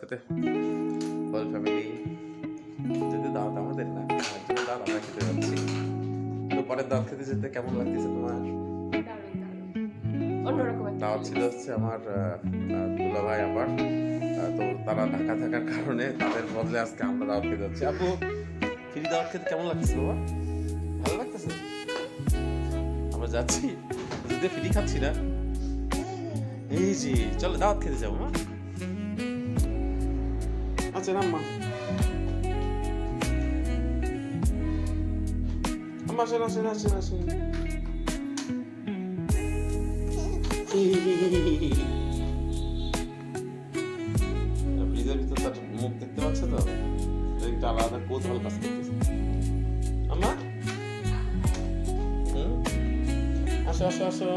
খেতে whole family যদি দাওয়াত আমাদের না জন্য দাওয়াত আমরা খেতে যাচ্ছি। তো পরের দাওয়াত খেতে যেতে কেমন লাগতেছে তোমার? দাওয়াত ছিল হচ্ছে আমার দুলা ভাই আবার। তো তারা ঢাকা থাকার কারণে তাদের বদলে আজকে আমরা দাওয়াত খেতে যাচ্ছি। আপু ফ্রি দাওয়াত খেতে কেমন লাগতেছে বাবা? ভালো লাগতেছে? আমরা যাচ্ছি। যদি ফ্রি খাচ্ছি না? এই যে চলো দাওয়াত খেতে যাব মা। আচ্ছা না, আম্মা? আসেন আসেন আসেন আসেন। ফ্রিজের ভিতর তার মুখ দেখতে পাচ্ছে তো? একটা আলাদা কৌতূহল কাজ করতেছে। আম্মা? আসো আসো আসো।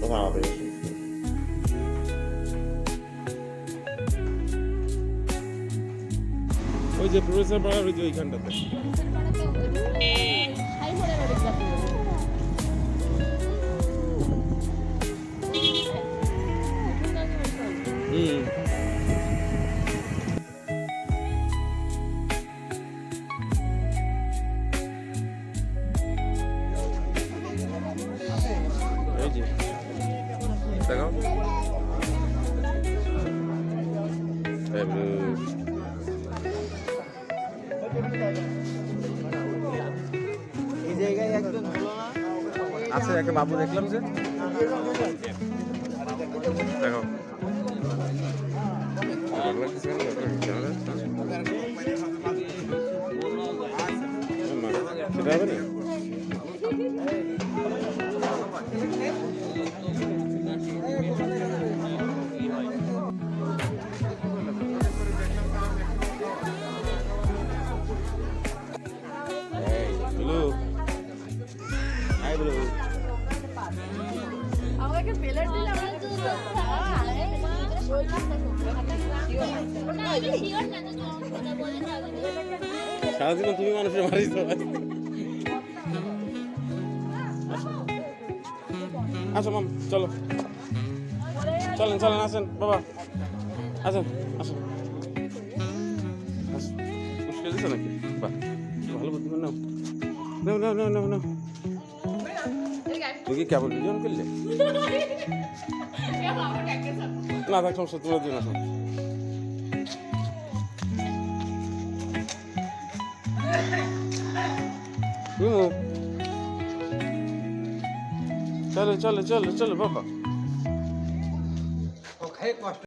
কথা আমাদের ওই যে প্রফেসর পাড়ার ওই যে ওইখানটাতে। হুম। এবারে এই জায়গায় একজন আছে একটা বাবু দেখলাম যে। দেখো? সেটা হবে না? সারাদিন তুমি মানুষের মারিস আসো মাম, চলো। চলেন চলেন, আসেন, বাবা। আসেন আসেন। উস্কে দিছো নাকি? বাহ, ভালো বুদ্ধি নাও নাও নাও নাও নাও। তুমি কি কেবল ভিডিও অন করলে? না থাক সমস্যা তোমরা দিন আসো মিমু চলো চলো চলো চলো বাবা।